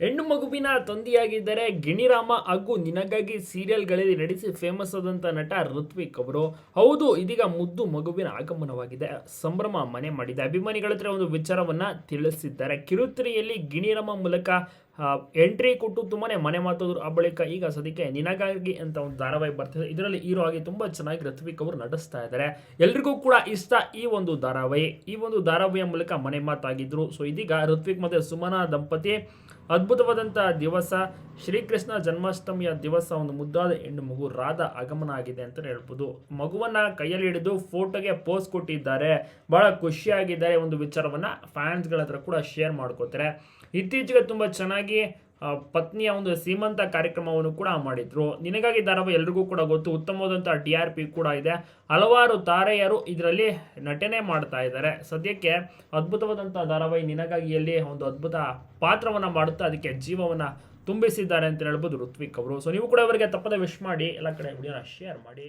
ಹೆಣ್ಣು ಮಗುವಿನ ತಂದೆಯಾಗಿದ್ದರೆ ಗಿಣಿರಾಮ ಹಾಗೂ ನಿನಗಾಗಿ ಸೀರಿಯಲ್ಗಳಲ್ಲಿ ನಟಿಸಿ ಫೇಮಸ್ ಆದಂಥ ನಟ ಋತ್ವಿಕ್ ಅವರು. ಹೌದು, ಇದೀಗ ಮುದ್ದು ಮಗುವಿನ ಆಗಮನವಾಗಿದೆ. ಸಂಭ್ರಮ ಮನೆ ಮಾಡಿದೆ. ಅಭಿಮಾನಿಗಳ ಹತ್ರ ಒಂದು ವಿಚಾರವನ್ನ ತಿಳಿಸಿದ್ದಾರೆ. ಕಿರುತೆರೆಯಲ್ಲಿ ಗಿಣಿರಾಮ ಮೂಲಕ ಎಂಟ್ರಿ ಕೊಟ್ಟು ತುಂಬಾ ಮನೆ ಮಾತಾದ್ರು ಆ ಬಳಿಕ ಈಗ ಸದ್ಯಕ್ಕೆ ನಿನಗಾಗಿ ಅಂತ ಒಂದು ಧಾರಾವಾಹಿ ಬರ್ತಿದೆ. ಇದರಲ್ಲಿ ಹೀರೋ ಆಗಿ ತುಂಬಾ ಚೆನ್ನಾಗಿ ರತ್ವಿಕ್ ಅವರು ನಟಿಸ್ತಾ ಇದ್ದಾರೆ ಎಲ್ರಿಗೂ ಕೂಡ ಇಷ್ಟ ಈ ಒಂದು ಧಾರಾವಾಹಿ. ಈ ಒಂದು ಧಾರಾವಾಹಿಯ ಮೂಲಕ ಮನೆ ಮಾತಾಗಿದ್ರು. ಸೊ ಇದೀಗ ಋತ್ವಿಕ್ ಮತ್ತೆ ಸುಮನಾ ದಂಪತಿ ಅದ್ಭುತವಾದಂಥ ದಿವಸ. ಶ್ರೀಕೃಷ್ಣ ಜನ್ಮಾಷ್ಟಮಿಯ ದಿವಸ ಒಂದು ಮುದ್ದಾದ ಹೆಣ್ಣು ಮಗು ರಾಧಾ ಆಗಮನ ಆಗಿದೆ ಅಂತ ಹೇಳ್ಬೋದು. ಮಗುವನ್ನ ಕೈಯಲ್ಲಿ ಹಿಡಿದು ಫೋಟೋಗೆ ಪೋಸ್ ಕೊಟ್ಟಿದ್ದಾರೆ. ಬಹಳ ಖುಷಿಯಾಗಿದ್ದಾರೆ ಒಂದು ವಿಚಾರವನ್ನ ಫ್ಯಾನ್ಸ್ಗಳ ಹತ್ರ ಕೂಡ ಶೇರ್ ಮಾಡ್ಕೋತಾರೆ. ಇತ್ತೀಚೆಗೆ ತುಂಬಾ ಚೆನ್ನಾಗಿ ಪತ್ನಿಯ ಒಂದು ಸೀಮಂತ ಕಾರ್ಯಕ್ರಮವನ್ನು ಕೂಡ ಮಾಡಿದ್ರು. ನಿನಗಾಗಿ ಧಾರಾವಾಹಿ ಎಲ್ರಿಗೂ ಕೂಡ ಗೊತ್ತು. ಉತ್ತಮವಾದಂತಹ ಡಿ ಆರ್ ಪಿ ಕೂಡ ಇದೆ. ಹಲವಾರು ತಾರೆಯರು ಇದರಲ್ಲಿ ನಟನೆ ಮಾಡ್ತಾ ಇದ್ದಾರೆ. ಸದ್ಯಕ್ಕೆ ಅದ್ಭುತವಾದಂತಹ ಧಾರಾವಾಹಿ ನಿನಗಾಗಿಯಲ್ಲಿ ಒಂದು ಅದ್ಭುತ ಪಾತ್ರವನ್ನು ಮಾಡುತ್ತಾ, ಅದಕ್ಕೆ ಜೀವವನ್ನು ತುಂಬಿಸಿದ್ದಾರೆ ಅಂತ ಹೇಳ್ಬೋದು ಋತ್ವಿಕ್ ಅವರು. ಸೊ ನೀವು ಕೂಡ ಅವರಿಗೆ ತಪ್ಪದೆ ವಿಶ್ ಮಾಡಿ, ಎಲ್ಲ ಕಡೆ ವಿಡಿಯೋನ ಶೇರ್ ಮಾಡಿ.